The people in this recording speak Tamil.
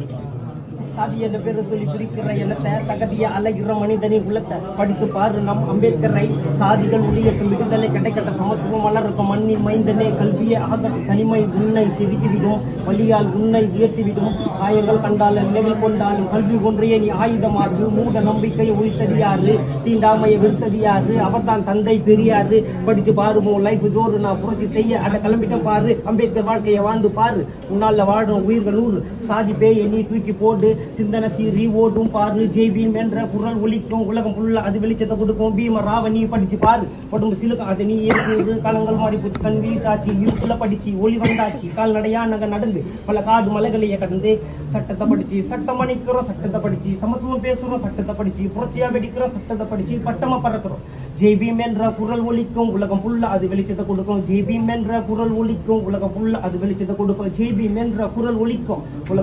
Thank you. சாதி என்ற பேரை சொல்லி பிரிக்கிற எண்ணத்தை சகதிய அலைகிற மனிதனின் உள்ளத்தை படித்து பாரு. நம் அம்பேத்கரை சாதிகள் உள்ளியற்றும் விடுதலை கிடைக்கட்ட சமத்துவம் வளர்க்கும் மண்ணின் மைந்தனே கல்வியை ஆக தனிமை உன்னை செதுக்கிவிடும். வழியால் உன்னை உயர்த்திவிடும். காயங்கள் கண்டாலும் நினைவில் கொண்டாலும் கல்வி ஒன்றையே நீ ஆயுதமாகு மூட நம்பிக்கையை ஒழித்தது யாரு தீண்டாமையை வெறுத்தது யாரு அவர்தான் தந்தை பெரியாரு. படிச்சு பாருமோ லைஃப் ஜோறு நான் புரட்சி செய்ய அட கிளம்பிட்ட பாரு. அம்பேத்கர் வாழ்க்கையை வாழ்ந்து பாரு. உன்னால வாழும் உயிர்கள் நூறு. சாதி பேயை நீ தூக்கி போடு. சிந்தனை சீறி ஓடும் பாரு ஜெய் பீம் என்ற குரல் ஒலிக்கும் உலகம் ஃபுல்லா அது வெளிச்சத்தை கொடுக்கும். பீம ராவ நீ படிச்சு பாரு உடம்பு சிலுக்கும் அதை நீ ஏற்று காலங்கள் மாறி போச்சு கண் வீசாச்சு இருக்குள்ள படிச்சு ஒளி வந்தாச்சு. கால்நடையா நாங்க நடந்து பல காடு மலைகளையே கடந்து சட்டத்தை படிச்சு சட்டம் அணிக்கிறோம் சட்டத்தை படிச்சு சமத்துவம் பேசுறோம் சட்டத்தை படிச்சு புரட்சியா வெடிக்கிறோம் சட்டத்தை படிச்சு பட்டமா பறக்கிறோம். ஜெய் பீம் என்ற குரல் ஒலிக்கும் உலகம் ஃபுல்லா அது வெளிச்சத்தை கொடுக்கும். ஜெய் பீம் என்ற குரல் ஒலிக்கும் உலகம் ஃபுல்லா அது வெளிச்சத்தை கொடுக்கும். ஜெய் பீம் என்ற குரல் ஒலிக்கும் உலகம்